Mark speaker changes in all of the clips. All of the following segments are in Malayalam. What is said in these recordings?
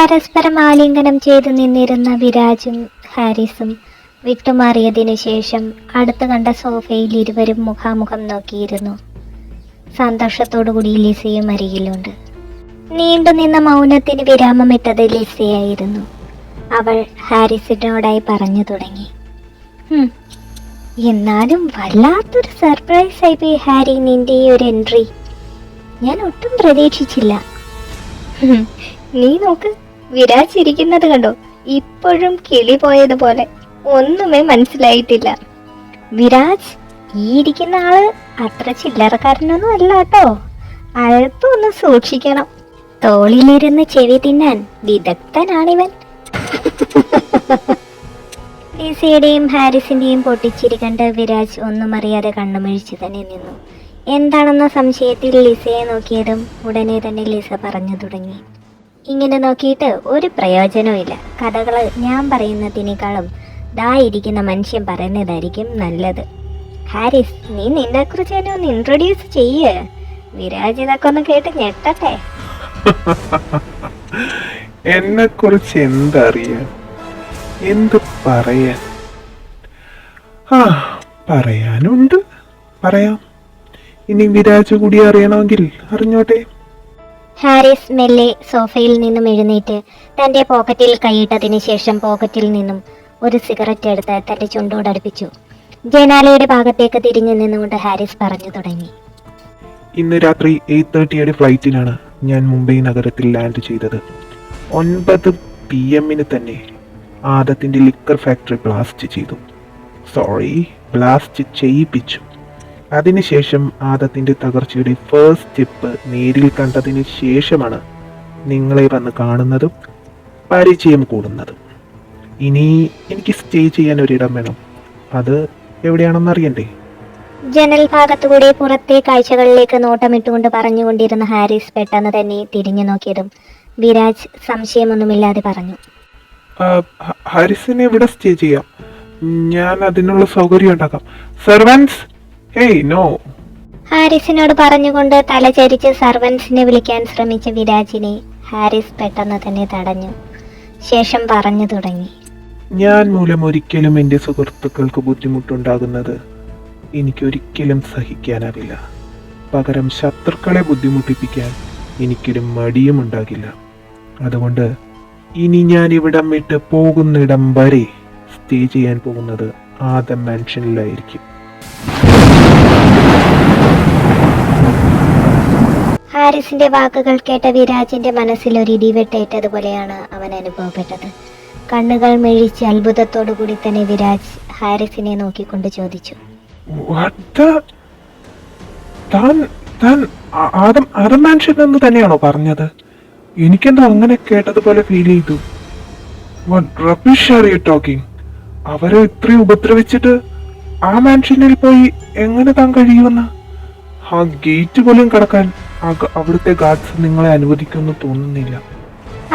Speaker 1: പരസ്പരം ആലിംഗനം ചെയ്തു നിന്നിരുന്ന വിരാജും ഹാരിസും വിട്ടുമാറിയതിനു ശേഷം അടുത്തു കണ്ട സോഫയിൽ ഇരുവരും മുഖാമുഖം നോക്കിയിരുന്നു. സന്തോഷത്തോടുകൂടി ലിസയും അരികിലുണ്ട്. നീണ്ടുനിന്ന മൗനത്തിന് വിരാമമിട്ടത് ലിസയായിരുന്നു. അവൾ ഹാരിസിനോടായി പറഞ്ഞു തുടങ്ങി. എന്നാലും വല്ലാത്തൊരു സർപ്രൈസ് ആയി പോയി ഹാരി നിന്റെ ഈ ഒരു എൻട്രി. ഞാൻ ഒട്ടും പ്രതീക്ഷിച്ചില്ല. നീ നോക്ക്. വിരാജ് ചിരിക്കുന്നത് കണ്ടോ? ഇപ്പോഴും കിളി പോയതുപോലെ ഒന്നുമേ മനസ്സിലായിട്ടില്ല. വിരാജ് ഈ ഇരിക്കുന്ന ആൾ അത്ര ചില്ലറക്കാരനൊന്നും അല്ല കേട്ടോ. അല്പമൊന്ന് സൂക്ഷിക്കണം. തോളിലിരുന്ന് ചെവി തിന്നാൻ വിദഗ്ധനാണിവൻ. ലിസയുടെയും ഹാരിസിന്റെയും പൊട്ടിച്ചിരി കണ്ട് വിരാജ് ഒന്നും അറിയാതെ കണ്ണുമിഴിച്ചു തന്നെ നിന്നു. എന്താണെന്ന സംശയത്തിൽ ലിസയെ നോക്കിയതും ഉടനെ തന്നെ ലിസ പറഞ്ഞു തുടങ്ങി. ഇങ്ങനെ നോക്കിയിട്ട് ഒരു പ്രയോജനവുമില്ല. കഥകൾ ഞാൻ പറയുന്നതിനേക്കാളും ദാ ഇരിക്കുന്ന മനുഷ്യൻ പറയുന്നതായിരിക്കും നല്ലത്. ഹാരിസ് നീ നിന്നെ കുറിച്ച് എന്നെ ഒന്ന് ഇൻട്രൊഡ്യൂസ് ചെയ്യ്. വിരാജ് ഇതൊക്കെ ഒന്ന് കേട്ട് ഞെട്ടട്ടെ.
Speaker 2: എന്നെ കുറിച്ച് എന്തറിയാൻ? എന്ത് പറയാൻ? ആ പറയാനുണ്ട്. പറയാം. ഇനി വിരാജ് കൂടി അറിയണമെങ്കിൽ അറിഞ്ഞോട്ടെ?
Speaker 1: ഹാരിസ് മെല്ലെ സോഫയിൽ നിന്നും എഴുന്നേറ്റ് തന്റെ പോക്കറ്റിൽ കൈയിട്ടതിന് ശേഷം പോക്കറ്റിൽ നിന്നും ഒരു സിഗരറ്റ് എടുത്ത് തന്റെ ചുണ്ടോട് അടുപ്പിച്ചു. ജനാലയുടെ ഭാഗത്തേക്ക് തിരിഞ്ഞു നിന്നുകൊണ്ട് ഹാരിസ് പറഞ്ഞു തുടങ്ങി.
Speaker 2: ഇന്ന് രാത്രി എയ്റ്റ് തേർട്ടിയുടെ ഫ്ലൈറ്റിനാണ് ഞാൻ മുംബൈ നഗരത്തിൽ ലാൻഡ് ചെയ്തത്. ഒൻപത് പി എമ്മിന് തന്നെ ആദത്തിന്റെ ലിക്കർ ഫാക്ടറി ബ്ലാസ്റ്റ് ചെയ്തു. സോറി ബ്ലാസ്റ്റ് ചെയ്യിപ്പിച്ചു. അതിനുശേഷം ആദത്തിന്റെ തകർച്ചയുടെ ഫേസ്റ്റ് സ്റ്റെപ്പ് നേരിൽ കണ്ടതിന് ശേഷമാണ് നിങ്ങളെ വന്ന് കാണുന്നതും പരിചയം കൂടുന്നതും. ഇനി എനിക്ക് സ്റ്റേ ചെയ്യാൻ ഒരിടം വേണം. അത് എവിടെയാണെന്ന് അറിയണ്ടേ?
Speaker 1: ജനൽ ഭാഗത്തുകൂടി പുറത്തെ കാഴ്ചകളിലേക്ക് നോട്ടമിട്ടുകൊണ്ട് പറഞ്ഞുകൊണ്ടിരുന്ന ഹാരിസ് പെട്ടെന്ന് തന്നെ തിരിഞ്ഞു നോക്കിയതും വിരാജ് സംശയമൊന്നുമില്ലാതെ പറഞ്ഞു.
Speaker 2: ഹാരിസിനെ ഇവിടെ സ്റ്റേ ചെയ്യാം. ഞാൻ അതിനുള്ള സൗകര്യം ഉണ്ടാക്കാം. സെർവൻസ് ഹേയ് നോ
Speaker 1: ഹാരിസിനോട് പറഞ്ഞുകൊണ്ട് തലചരിച്ച് സർവൻസിനെ വിളിക്കാൻ ശ്രമിച്ച വിരാജിനെ ഹാരിസ് പെട്ടെന്ന് തന്നെ തടഞ്ഞു. ശേഷം പറഞ്ഞു തുടങ്ങി.
Speaker 2: ഞാൻ മൂലം ഒരിക്കലും എന്റെ സുഹൃത്തുക്കൾക്ക് ബുദ്ധിമുട്ടുണ്ടാകുന്നത് എനിക്കൊരിക്കലും സഹിക്കാനാവില്ല. പകരം ശത്രുക്കളെ ബുദ്ധിമുട്ടിപ്പിക്കാൻ എനിക്കൊരു മടിയും ഉണ്ടാകില്ല. അതുകൊണ്ട് ഇനി ഞാൻ ഇവിടം വിട്ട് പോകുന്നിടം വരെ സ്റ്റേ ചെയ്യാൻ പോകുന്നത് ആദം മാൻഷനിലായിരിക്കും.
Speaker 1: ഹാരിസിന്റെ വാക്കുകൾ കേട്ട വിരാജിന്റെ മനസ്സിൽ ഒരു ഇടിവെട്ടേറ്റതുപോലെയാണ് അവൻ അനുഭവപ്പെട്ടത്. കണ്ണുകൾ മെഴിച്ച് അത്ഭുതത്തോടു കൂടി തന്നെ വിരാജ് ഹാരിസിനെ നോക്കിക്കൊണ്ട് ചോദിച്ചു.
Speaker 2: ആദം തന്നെയാണോ പറഞ്ഞത്? എനിക്കെന്തോ അങ്ങനെ കേട്ടതുപോലെ ഫീൽ ചെയ്തു. You അവരെ ഇത്രയും ഉപദ്രവിച്ചിട്ട് ആ മാൻഷനിൽ പോയി എങ്ങനെ താൻ കഴിയുമെന്ന്? ആ ഗേറ്റ് പോലും കടക്കാൻ അവിടുത്തെ ഗാർഡ്സ് നിങ്ങളെ അനുവദിക്കുമെന്ന് തോന്നുന്നില്ല.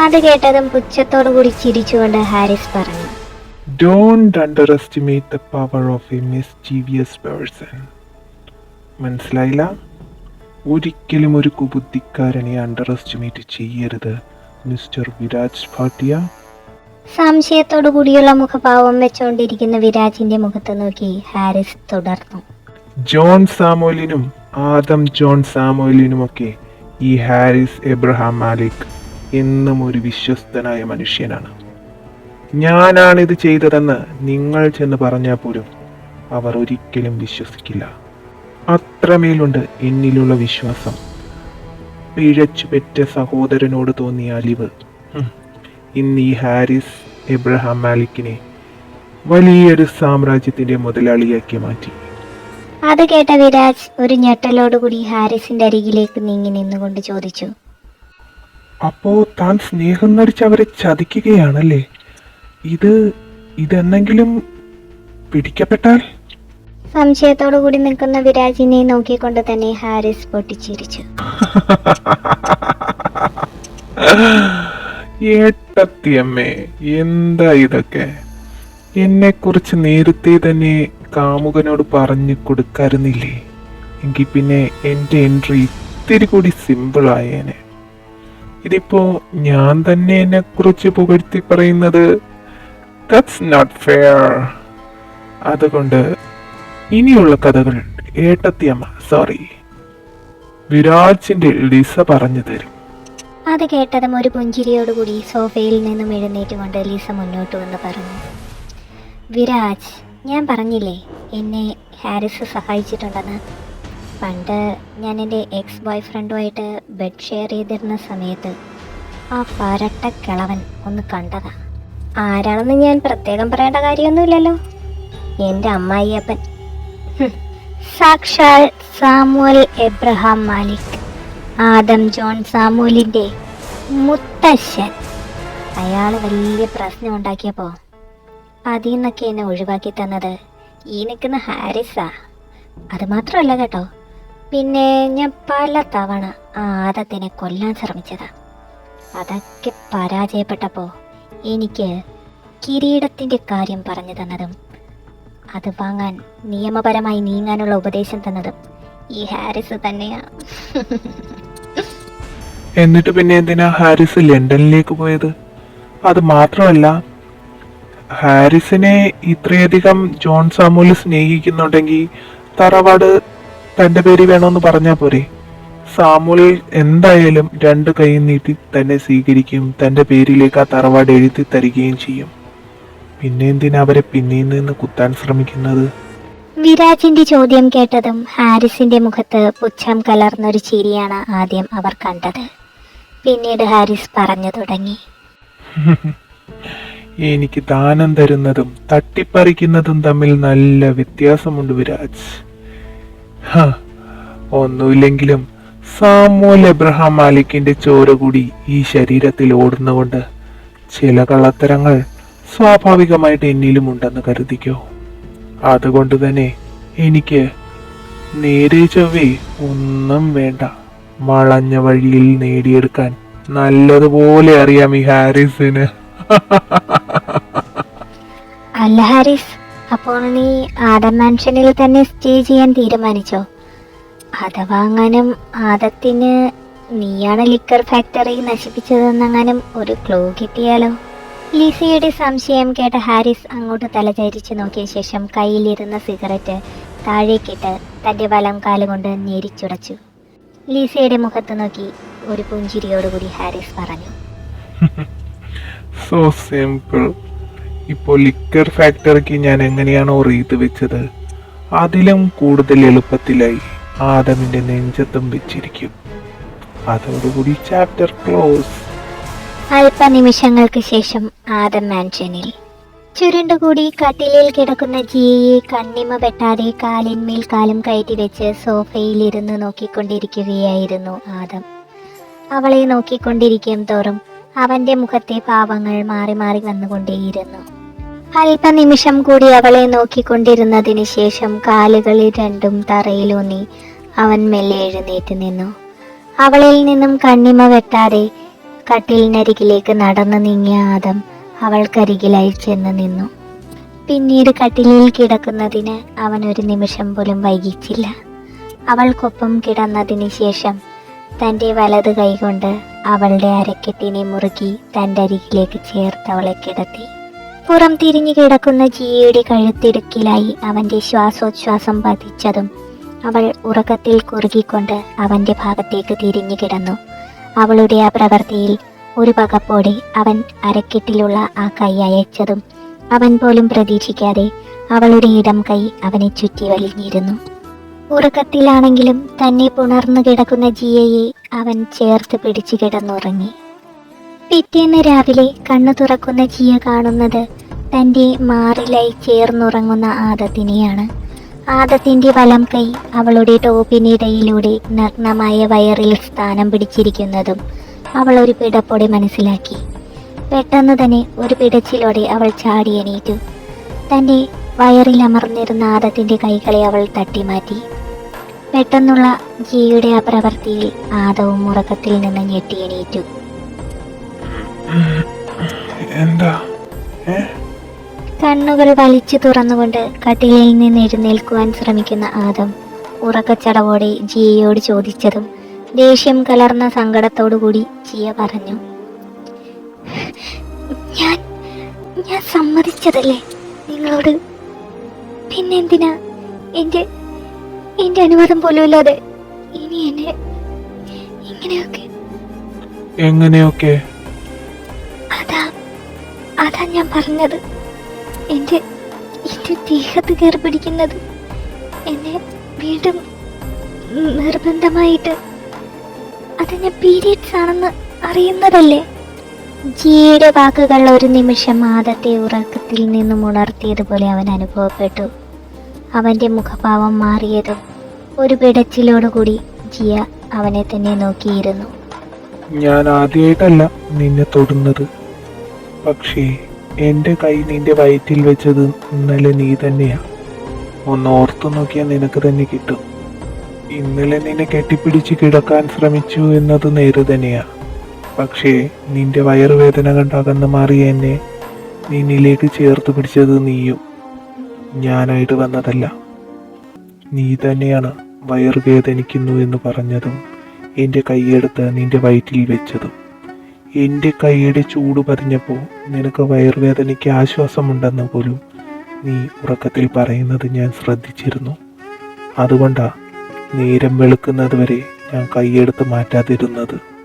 Speaker 1: അത് കേട്ടതും പുച്ഛത്തോടു കൂടി ചിരിച്ചുകൊണ്ട് ഹാരിസ് പറഞ്ഞു.
Speaker 2: Don't underestimate the power of a mischievous person മനസ്സിലായില്ല? ഒരിക്കലും ഒരു കുബുദ്ധിക്കാരനെ അണ്ടർ എസ്റ്റിമേറ്റ് ചെയ്യരുത് മിസ്റ്റർ വിരാജ് ഭാട്ടിയ.
Speaker 1: സംശയത്തോടു കൂടിയുള്ള മുഖഭാവം വെച്ചുകൊണ്ടിരിക്കുന്ന വിരാജിന്റെ മുഖത്ത് നോക്കി ഹാരിസ് തുടർന്നു.
Speaker 2: ജോൺ സാമോലിനും ആദം ജോൺ സാമുവലിനുമൊക്കെ ഈ ഹാരിസ് എബ്രഹാം മാലിക് എന്നും ഒരു വിശ്വസ്തനായ മനുഷ്യനാണ്. ഞാനാണിത് ചെയ്തതെന്ന് നിങ്ങൾ ചെന്ന് പറഞ്ഞാൽ പോലും അവർ ഒരിക്കലും വിശ്വസിക്കില്ല. അത്രമേലുണ്ട് എന്നിലുള്ള വിശ്വാസം. പിഴച്ചു പെറ്റ സഹോദരനോട് തോന്നിയ അലിവ്. ഇന്ന് ഈ ഹാരിസ് എബ്രഹാം മാലിക്കിനെ വലിയൊരു സാമ്രാജ്യത്തിന്റെ മുതലാളിയാക്കി മാറ്റി.
Speaker 1: അത് കേട്ട വിരാജ് ഒരു ഞെട്ടലോടുകൂടി ഹാരിസിന്റെ അരികിലേക്ക് നീങ്ങി നിന്നുകൊണ്ട് ചോദിച്ചു.
Speaker 2: അപ്പോ താൻ സ്നേഹം നടിച്ച് അവരെ ചതിക്കുകയാണല്ലേ? ഇത് ഇതെന്നെങ്കിലും പിടിക്കപ്പെട്ടാൽ?
Speaker 1: സംശയത്തോടു കൂടി നിൽക്കുന്ന വിരാജിനെ നോക്കിക്കൊണ്ട് തന്നെ ഹാരിസ് പൊട്ടിച്ചിരിച്ചു.
Speaker 2: ഏട്ടത്തിയമ്മേ എന്താ ഇതൊക്കെ? എന്നെ കുറിച്ച് നേരത്തെ തന്നെ കാമുകനോട് പറഞ്ഞു കൊടുക്കാറുന്നില്ലേ? എങ്കിൽ പിന്നെ എന്റെ എൻട്രി ഇത്തിരി കൂടി സിമ്പിൾ ആയേനെ. ഇതിപ്പോ ഞാൻ തന്നെ എന്നെ കുറിച്ച് പുകഴ്ത്തി പറയുന്നത് ദാറ്റ്സ് നോട്ട് ഫെയർ അതുകൊണ്ട് ഇനിയുള്ള കഥകൾ ഏട്ടത്തിയമ്മ സോറി വിരാജിന്റെ ലിസ പറഞ്ഞു തരും.
Speaker 1: അത് കേട്ടതും ഒരു പുഞ്ചിരിയോടുകൂടി സോഫയിൽ നിന്നും എഴുന്നേറ്റുകൊണ്ട് ലിസ മുന്നോട്ട് വന്ന് പറഞ്ഞു വിരാജ് ഞാൻ പറഞ്ഞില്ലേ എന്നെ ഹാരിസ് സഹായിച്ചിട്ടുണ്ടെന്ന്. പണ്ട് ഞാൻ എന്റെ എക്സ് ബോയ് ഫ്രണ്ടുമായിട്ട് ബെഡ് ഷെയർ ചെയ്തിരുന്ന സമയത്ത് ആ പരട്ട കിളവൻ ഒന്ന് കണ്ടതാ. ആരാണെന്ന് ഞാൻ പ്രത്യേകം പറയേണ്ട കാര്യമൊന്നുമില്ലല്ലോ. എന്റെ അമ്മായിയപ്പൻ. സാക്ഷാൽ Samuel Abraham Malik. Adam John സാമൂലിന്റെ മുത്തശ്ശൻ. അയാൾ വലിയ പ്രശ്നം ഉണ്ടാക്കിയപ്പോൾ അതിൽ നിന്നൊക്കെ എന്നെ ഒഴിവാക്കി തന്നത്. ഈ നിൽക്കുന്ന ഹാരിസാ. അത് മാത്രമല്ല കേട്ടോ. പിന്നെ ഞാൻ പല തവണ ആ ആദത്തിനെ കൊല്ലാൻ ശ്രമിച്ചതാ. അതൊക്കെ പരാജയപ്പെട്ടപ്പോൾ എനിക്ക് കിരീടത്തിന്റെ കാര്യം പറഞ്ഞു തന്നതും അത് വാങ്ങാൻ നിയമപരമായി നീങ്ങാനുള്ള ഉപദേശം തന്നതും ഈ ഹാരിസ് തന്നെയാ.
Speaker 2: എന്നിട്ട് പിന്നെ എന്തിനാ ഹാരിസ് ലണ്ടനിലേക്ക് പോയത്? അത് മാത്രമല്ല ഹാരിസിനെ ഇത്രയധികം ജോൺ സാമൂൽ സ്നേഹിക്കുന്നുണ്ടെങ്കിൽ തറവാട് തന്റെ പേര് വേണമെന്ന് പറഞ്ഞാൽ പോരെ. സാമുൽ എന്തായാലും രണ്ട് കൈ നീട്ടി തന്നെ സ്വീകരിക്കും തന്റെ പേരിലേക്ക് ആ തറവാട് എഴുതി തരികയും ചെയ്യും. പിന്നെ എന്തിനാ അവരെ പിന്നിൽ നിന്ന് കുത്താൻ ശ്രമിക്കുന്നത്?
Speaker 1: വിരാജിന്റെ ചോദ്യം കേട്ടതും ഹാരിസിന്റെ മുഖത്ത് പുച്ഛം കലർന്നൊരു ചിരിയാണ് ആദ്യം അവർ കണ്ടത്. പിന്നീട് ഹാരിസ് പറഞ്ഞു തുടങ്ങി.
Speaker 2: എനിക്ക് ദാനം തരുന്നതും തട്ടിപ്പറിക്കുന്നതും തമ്മിൽ നല്ല വ്യത്യാസമുണ്ട് വിരാജ്. ഒന്നുമില്ലെങ്കിലും സാമൂൽ എബ്രഹാം മാലിക്കിന്റെ ചോര കൂടി ഈ ശരീരത്തിൽ ഓടുന്നുകൊണ്ട് ചില കള്ളത്തരങ്ങൾ സ്വാഭാവികമായിട്ട് എന്നിലും ഉണ്ടെന്ന് കരുതിക്കോ. അതുകൊണ്ട് തന്നെ എനിക്ക് നേരെ ചൊവ്വേ ഒന്നും വേണ്ട. വളഞ്ഞ വഴിയിൽ നേടിയെടുക്കാൻ നല്ലതുപോലെ അറിയാം ഈ ഹാരിസിന്.
Speaker 1: അല്ല ഹാരിസ്. അപ്പോൾ നീ ആദം മാൻഷനിൽ തന്നെ സ്റ്റേ ചെയ്യാൻ തീരുമാനിച്ചോ? അഥവാ അങ്ങാനും ആദത്തിന് നീയാണ് ലിക്കർ ഫാക്ടറി നശിപ്പിച്ചതെന്നങ്ങാനും ഒരു ക്ലൂ കിട്ടിയാലോ? ലിസിയുടെ സംശയം കേട്ട ഹാരിസ് അങ്ങോട്ട് തലചരിച്ച് നോക്കിയ ശേഷം കയ്യിലിരുന്ന സിഗരറ്റ് താഴേക്കിട്ട് തന്റെ വലം കാലുകൊണ്ട് ഞെരിച്ചുടച്ചു. ലിസിയുടെ മുഖത്ത് നോക്കി ഒരു പുഞ്ചിരിയോടുകൂടി ഹാരിസ് പറഞ്ഞു.
Speaker 2: സോ സിമ്പിൾ ഇപ്പോൾ ലിക്കർ ഫാക്ടറിക്ക് ഞാൻ എങ്ങനെയാണോ റീത്ത് വെച്ചത്? അതിലും കൂടുതൽ എളുപ്പത്തിലായി ആദമിന്റെ നെഞ്ചത്തും വെച്ചിരിക്കും. അതോടുകൂടി ചാപ്റ്റർ ക്ലോസ്
Speaker 1: അല്പനിമിഷങ്ങൾക്ക് ശേഷം ആദം മാൻഷനിൽ ചുരുണ്ടുകൂടി കട്ടിലിൽ കിടക്കുന്ന ജിയയെ കണ്ണിമ വെട്ടാതെ കാലിന്മേൽ കാലും കയറ്റി വെച്ച് സോഫയിലിരുന്ന് നോക്കിക്കൊണ്ടിരിക്കുകയായിരുന്നു ആദം. അവളെ നോക്കിക്കൊണ്ടിരിക്കും തോറും അവന്റെ മുഖത്തെ പാവങ്ങൾ മാറി മാറി വന്നുകൊണ്ടേയിരുന്നു. അല്പനിമിഷം കൂടി അവളെ നോക്കിക്കൊണ്ടിരുന്നതിന് ശേഷം കാലുകളിൽ രണ്ടും തറയിലൂന്നി അവൻ മെല്ലെ എഴുന്നേറ്റ് നിന്നു. അവളിൽ നിന്നും കണ്ണിമ വെട്ടാതെ കട്ടിലിനരികിലേക്ക് നടന്നു നീങ്ങിയ ആദം അവൾക്കരികിലായി ചെന്ന് നിന്നു. പിന്നീട് കട്ടിലിൽ കിടക്കുന്നതിന് അവൻ ഒരു നിമിഷം പോലും വൈകിച്ചില്ല. അവൾക്കൊപ്പം കിടന്നതിന് ശേഷം തന്റെ വലത് കൈകൊണ്ട് അവളുടെ അരക്കെട്ടിനെ മുറുകി തന്റെ അരികിലേക്ക് ചേർത്ത് അവളെ കിടത്തി. പുറം തിരിഞ്ഞു കിടക്കുന്ന ജിയയുടെ കഴുത്തിടുക്കിലായി അവന്റെ ശ്വാസോച്ഛ്വാസം പതിച്ചതും അവൾ ഉറക്കത്തിൽ കുറുകിക്കൊണ്ട് അവന്റെ ഭാഗത്തേക്ക് തിരിഞ്ഞു കിടന്നു. അവളുടെ ആ പ്രവൃത്തിയിൽ ഒരു പകപ്പോടെ അവൻ അരക്കെട്ടിലുള്ള ആ കൈ അയച്ചതും അവൻ പോലും പ്രതീക്ഷിക്കാതെ അവളുടെ ഇടം കൈ അവനെ ചുറ്റി വലിഞ്ഞിരുന്നു. ഉറക്കത്തിലാണെങ്കിലും തന്നെ പുണർന്നു കിടക്കുന്ന ജിയയെ അവൻ ചേർത്ത് പിടിച്ചു കിടന്നുറങ്ങി. പിറ്റേന്ന് രാവിലെ കണ്ണു തുറക്കുന്ന ജിയ കാണുന്നത് തന്റെ മാറിലായി ചേർന്നുറങ്ങുന്ന ആദത്തിനെയാണ്. ആദത്തിന്റെ വലം കൈ അവളുടെ ടോപ്പിനിടയിലൂടെ നഗ്നമായ വയറിൽ സ്ഥാനം പിടിച്ചിരിക്കുന്നതും അവൾ ഒരു പിടപ്പോടെ മനസ്സിലാക്കി. പെട്ടെന്ന് തന്നെ ഒരു പിടച്ചിലോടെ അവൾ ചാടി എണീറ്റു. തന്റെ വയറിൽ അമർന്നിരുന്ന ആദത്തിന്റെ കൈകളെ അവൾ തട്ടിമാറ്റി. പെട്ടെന്നുള്ള ജിയുടെ ആ പ്രവൃത്തിയിൽ ആദവും ഉറക്കത്തിൽ നിന്ന് ഞെട്ടി എണീറ്റു.
Speaker 2: എന്താ?
Speaker 1: കണ്ണുകൾ വലിച്ചു തുറന്നുകൊണ്ട് കട്ടിലിൽ നിന്ന് എഴുന്നേൽക്കുവാൻ ശ്രമിക്കുന്ന ആദം ഉറക്കച്ചടവോടെ ജിയയോട് ചോദിച്ചതും ദേഷ്യം കലർന്ന സങ്കടത്തോടുകൂടി ജിയ പറഞ്ഞു ഞാൻ ഞാൻ സമ്മതിച്ചതല്ലേ? നിങ്ങളോട് പിന്നെന്തിനാ എന്റെ എന്റെ അനുവാദം പോലും ഇല്ലാതെ ഇനി എന്നെ ഇങ്ങനെയൊക്കെ
Speaker 2: എങ്ങനെയൊക്കെ?
Speaker 1: അതാ അതാ ഞാൻ പറഞ്ഞത്. എന്റെ എന്റെ ദേഹത്ത് കയറി പിടിക്കുന്നത് എന്നെ വീണ്ടും നിർബന്ധമായിട്ട് അത് ഞാൻ പീരിയഡ്സ് ആണെന്ന് അറിയുന്നതല്ലേ? ജിയുടെ വാക്കുകൾ ഒരു നിമിഷം ആദത്തെ ഉറക്കത്തിൽ നിന്നും ഉണർത്തിയതുപോലെ അവൻ അനുഭവപ്പെട്ടു. അവന്റെ മുഖഭാവം മാറിയതും ഒരു പിടച്ചിലോടുകൂടി ജിയ അവനെ തന്നെ നോക്കിയിരുന്നു.
Speaker 2: ഞാൻ ആദ്യമായിട്ടല്ല നിന്നെ തൊടുന്നത്. പക്ഷേ എന്റെ കൈ നിന്റെ വയറ്റിൽ വെച്ചത് ഇന്നലെ നീ തന്നെയാ. ഒന്ന് ഓർത്തു നോക്കിയാൽ നിനക്ക് തന്നെ കിട്ടും. ഇന്നലെ നിന്നെ കെട്ടിപ്പിടിച്ച് കിടക്കാൻ ശ്രമിച്ചു എന്നത് നേര് തന്നെയാ. പക്ഷേ നിന്റെ വയറുവേദന കണ്ടകന്ന് മാറി എന്നെ നിന്നിലേക്ക് ചേർത്ത് പിടിച്ചത് നീയും. ഞാനായിട്ട് വന്നതല്ല. നീ തന്നെയാണ് വയറ് വേദനിക്കുന്നു എന്ന് പറഞ്ഞതും എന്റെ കൈയെടുത്ത് നിന്റെ വയറ്റിൽ വെച്ചതും. എന്റെ കൈയുടെ ചൂട് പതിഞ്ഞപ്പോൾ നിനക്ക് വയറുവേദനയ്ക്ക് ആശ്വാസമുണ്ടെന്ന് പോലും നീ ഉറക്കത്തിൽ പറയുന്നത് ഞാൻ ശ്രദ്ധിച്ചിരുന്നു. അതുകൊണ്ടാ നേരം വെളുക്കുന്നത് വരെ ഞാൻ കൈയെടുത്ത് മാറ്റാതിരുന്നത്.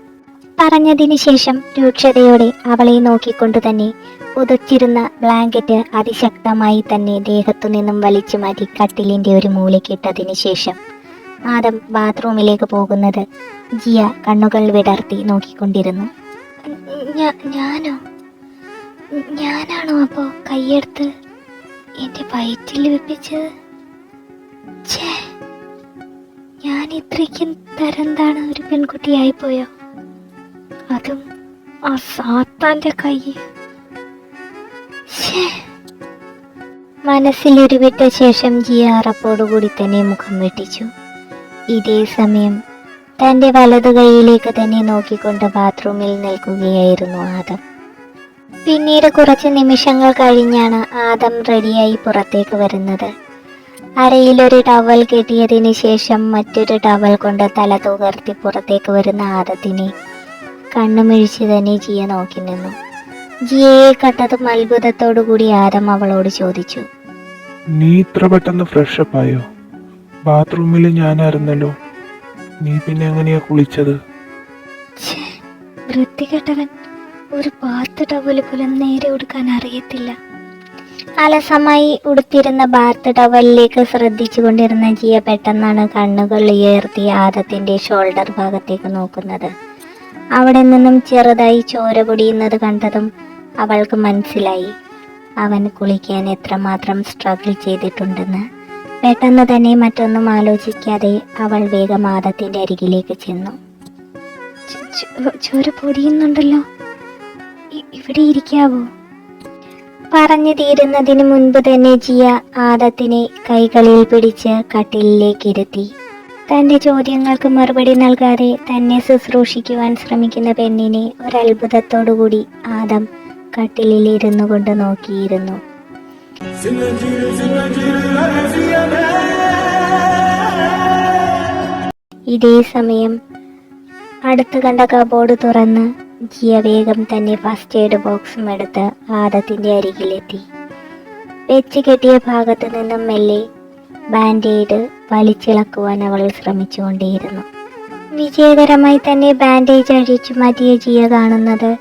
Speaker 1: പറഞ്ഞതിന് ശേഷം രൂക്ഷതയോടെ അവളെ നോക്കിക്കൊണ്ടു തന്നെ പുതച്ചിരുന്ന ബ്ലാങ്കറ്റ് അതിശക്തമായി തന്നെ ദേഹത്തു നിന്നും വലിച്ചു മാറ്റി കട്ടിലിന്റെ ഒരു മൂലക്കിട്ടതിന് ശേഷം ആദം ബാത്റൂമിലേക്ക് പോകുന്നത് ജിയ കണ്ണുകൾ വിടർത്തി നോക്കിക്കൊണ്ടിരുന്നു. ഞാനോ? ഞാനാണോ അപ്പോ കൈയെടുത്ത് എന്റെ വയറ്റിൽ വെപ്പിച്ചത്? ഞാൻ ഇത്രയ്ക്കും തരം തരംതാണ് ഒരു പെൺകുട്ടിയായി പോയോ അതും ആ സാത്താന്റെ കൈ. മനസ്സിലുരുവിട്ട ശേഷം ജിയ അറപ്പോടുകൂടി തന്നെ മുഖം വെട്ടിച്ചു. ഇതേ സമയം തന്റെ വലതു കൈയിലേക്ക് തന്നെ നോക്കിക്കൊണ്ട് ബാത്റൂമിൽ നിൽക്കുകയായിരുന്നു ആദം. പിന്നീട് കുറച്ച് നിമിഷങ്ങൾ കഴിഞ്ഞാണ് ആദം റെഡിയായി പുറത്തേക്ക് വരുന്നത്. അരയിലൊരു ടവൽ കെട്ടിയതിന് ശേഷം മറ്റൊരു ടവൽ കൊണ്ട് തല തുകർത്തി പുറത്തേക്ക് വരുന്ന ആദത്തിനെ കണ്ണുമിഴിച്ച് തന്നെ ജിയ നോക്കി നിന്നു. ജിയയെ കണ്ടതും അത്ഭുതത്തോടുകൂടി ആരം അവളോട് ചോദിച്ചു
Speaker 2: നീ ഇത്ര പെട്ടെന്ന് ഫ്രഷപ്പ് ആയോ? ബാത്റൂമിൽ ഞാനായിരുന്നല്ലോ. നീ പിന്നെ എങ്ങനെയാ കുളിച്ചത്?
Speaker 1: വൃത്തികെട്ടവൻ ഒരു ബാത്ത് ടവൽ പോലും നേരെ ഉടുക്കാൻ അറിയത്തില്ല. അലസമായി ഉടുത്തിരുന്ന ബാത്ത് ടവലിലേക്ക് ശ്രദ്ധിച്ചു കൊണ്ടിരുന്ന ജിയ പെട്ടെന്നാണ് കണ്ണുകൾ ഉയർത്തി ആദത്തിന്റെ ഷോൾഡർ ഭാഗത്തേക്ക് നോക്കുന്നത്. അവിടെ നിന്നും ചെറുതായി ചോര പൊടിയുന്നത് കണ്ടതും അവൾക്ക് മനസ്സിലായി. അവൻ കുളിക്കാൻ എത്രമാത്രം സ്ട്രഗിൾ ചെയ്തിട്ടുണ്ടെന്ന്. പെട്ടെന്ന് തന്നെ മറ്റൊന്നും ആലോചിക്കാതെ അവൾ വേഗം അരികിലേക്ക് ചെന്നു. ചോര പൊടിയുന്നുണ്ടല്ലോ. ഇവിടെ ഇരിക്കാവോ? പറഞ്ഞു തീരുന്നതിന് മുൻപ് തന്നെ ജിയ ആദത്തിനെ കൈകളിൽ പിടിച്ച് കട്ടിലിലേക്ക് തന്റെ ചോദ്യങ്ങൾക്ക് മറുപടി നൽകാതെ തന്നെ ശുശ്രൂഷിക്കുവാൻ ശ്രമിക്കുന്ന പെണ്ണിനെ ഒരത്ഭുതത്തോടുകൂടി ആദം കട്ടിലിൽ ഇരുന്നു കൊണ്ട് നോക്കിയിരുന്നു. ഇതേ സമയം അടുത്ത് കണ്ട കബോർഡ് തുറന്ന് ജിയ വേഗം തന്നെ ഫസ്റ്റ് എയ്ഡ് ബോക്സും എടുത്ത് ആദത്തിന്റെ അരികിലെത്തി. വെച്ച് കെട്ടിയ ഭാഗത്ത് നിന്നും മെല്ലെ ബാൻഡേഡ് വലിച്ചിളക്കുവാൻ അവൾ ശ്രമിച്ചുകൊണ്ടേയിരുന്നു. വിജയകരമായി തന്നെ ബാൻഡേജ് അഴിച്ചു മാറ്റിയ ജിയ കാണുന്നത്.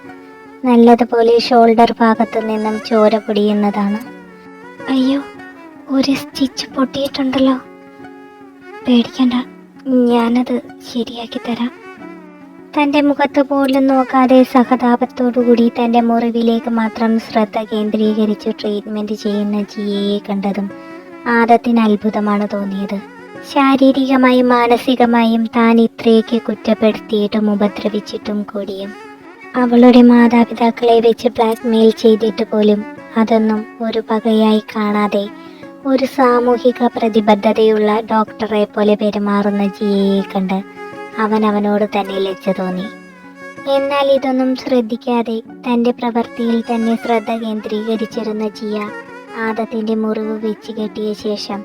Speaker 1: നല്ലതുപോലെ ഷോൾഡർ ഭാഗത്തു നിന്നും ചോര പൊടിയുന്നതാണ്. അയ്യോ ഒരു സ്റ്റിച്ച് പൊട്ടിയിട്ടുണ്ടല്ലോ. പേടിക്കണ്ട ഞാനത് ശരിയാക്കി തരാം. തന്റെ മുഖത്ത് പോലും നോക്കാതെ സഹതാപത്തോടുകൂടി തന്റെ മുറിവിലേക്ക് മാത്രം ശ്രദ്ധ കേന്ദ്രീകരിച്ച് ട്രീറ്റ്മെന്റ് ചെയ്യുന്ന ജിയയെ കണ്ടതും ആദത്തിന് അത്ഭുതമാണ് തോന്നിയത്. ശാരീരികമായും മാനസികമായും താൻ ഇത്രയൊക്കെ കുറ്റപ്പെടുത്തിയിട്ടും ഉപദ്രവിച്ചിട്ടും കൂടിയും അവളുടെ മാതാപിതാക്കളെ വെച്ച് ബ്ലാക്ക്മെയിൽ ചെയ്തിട്ട് പോലും അതൊന്നും ഒരു പകയായി കാണാതെ ഒരു സാമൂഹിക പ്രതിബദ്ധതയുള്ള ഡോക്ടറെ പോലെ പെരുമാറുന്ന ജിയയെ കണ്ട് അവൻ അവനോട് തന്നെ ലജ്ജ തോന്നി. എന്നാൽ ഇതൊന്നും ശ്രദ്ധിക്കാതെ തന്റെ പ്രവൃത്തിയിൽ തന്നെ ശ്രദ്ധ കേന്ദ്രീകരിച്ചിരുന്ന ജിയ ആദത്തിന്റെ മുറിവ് വെച്ച് കെട്ടിയ ശേഷം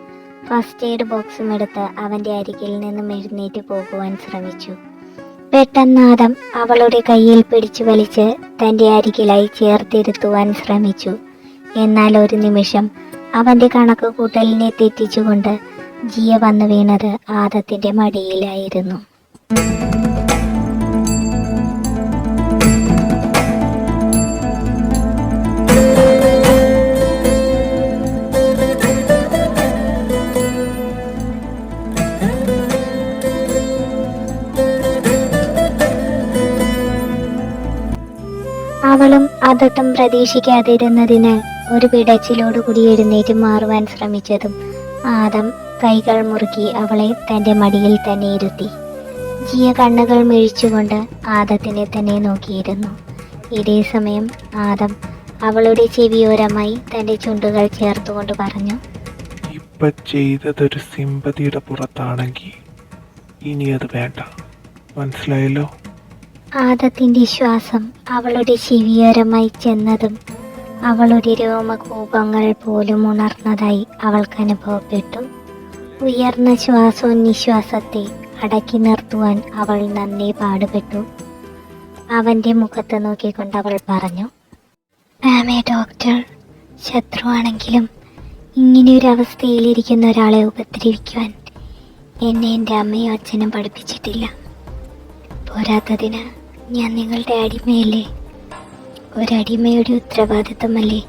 Speaker 1: ഫസ്റ്റ് എയ്ഡ് ബോക്സും എടുത്ത് അവന്റെ അരികിൽ നിന്നും എഴുന്നേറ്റ് പോകുവാൻ ശ്രമിച്ചു. പെട്ടെന്ന് ആദം അവളുടെ കയ്യിൽ പിടിച്ചു വലിച്ച് തന്റെ അരികിലായി ചേർത്തിരുത്തുവാൻ ശ്രമിച്ചു. എന്നാൽ ഒരു നിമിഷം അവന്റെ കണക്ക് കൂട്ടലിനെ തെറ്റിച്ചുകൊണ്ട് ജിയ വന്നു വീണത് ആദത്തിന്റെ മടിയിലായിരുന്നു. അവളും അതൊട്ടും പ്രതീക്ഷിക്കാതിരുന്നതിന് ഒരു പിടച്ചിലോട് കൂടി എഴുന്നേറ്റ് മാറുവാൻ ശ്രമിച്ചതും ആദം കൈകൾ മുറുക്കി അവളെ തന്റെ മടിയിൽ തന്നെ ഇരുത്തി. ജിയ കണ്ണുകൾ മിഴിച്ചുകൊണ്ട് ആദത്തിനെ തന്നെ നോക്കിയിരുന്നു. ഇതേ സമയം ആദം അവളുടെ ചെവിയോരമായി തന്റെ ചുണ്ടുകൾ ചേർത്തുകൊണ്ട് പറഞ്ഞു
Speaker 2: ഇപ്പൊ ചെയ്തതൊരു സിമ്പതിയുടെ പുറത്താണെങ്കിൽ ഇനി അത് വേണ്ട. മനസ്സിലായല്ലോ?
Speaker 1: ആദത്തിന്റെ ശ്വാസം അവളുടെ ചിവിയോരമായി ചെന്നതും അവളുടെ രോമകൂപങ്ങൾ പോലും ഉണർന്നതായി അവൾക്ക് അനുഭവപ്പെട്ടു. ഉയർന്ന ശ്വാസോനിശ്വാസത്തെ അടക്കി നിർത്തുവാൻ അവൾ നന്നേ പാടുപെട്ടു. അവന്റെ മുഖത്ത് നോക്കിക്കൊണ്ട് അവൾ പറഞ്ഞു മാമേ ഡോക്ടർ ശത്രുവാണെങ്കിലും ഒരു അവസ്ഥയിലിരിക്കുന്ന ഒരാളെ ഉപദ്രവിക്കുവാൻ എന്നെ എന്റെ അമ്മയും അച്ഛനും പഠിപ്പിച്ചിട്ടില്ല. പോരാത്തതിന് ഞാൻ നിങ്ങളുടെ അടിമയല്ലേ? ഒരടിമയുടെ ഉത്തരവാദിത്തമല്ലേ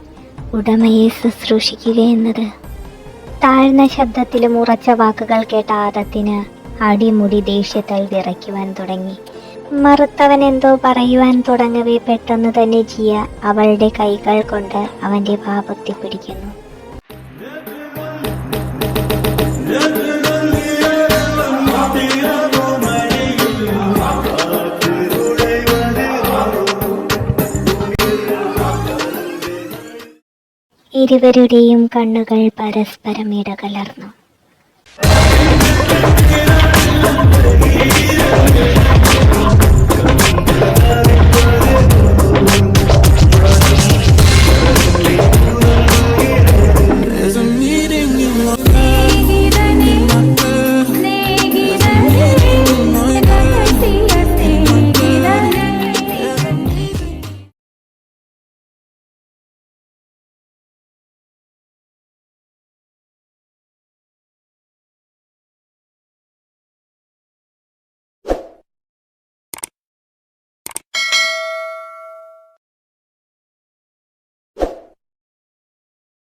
Speaker 1: ഉടമയെ ശുശ്രൂഷിക്കുക എന്നത്? താഴ്ന്ന ശബ്ദത്തിലും ഉറച്ച വാക്കുകൾ കേട്ട ആദത്തിന് അടിമുടി ദേഷ്യത്താൽ വിറയ്ക്കുവാൻ തുടങ്ങി. മറുത്തവൻ എന്തോ പറയുവാൻ തുടങ്ങവേ പെട്ടെന്ന് തന്നെ ജിയ അവളുടെ കൈകൾ കൊണ്ട് അവന്റെ പാപത്തി പിടിക്കുന്നു. ഇരുവരുടെയും കണ്ണുകൾ പരസ്പരം ഇടകലർന്നു.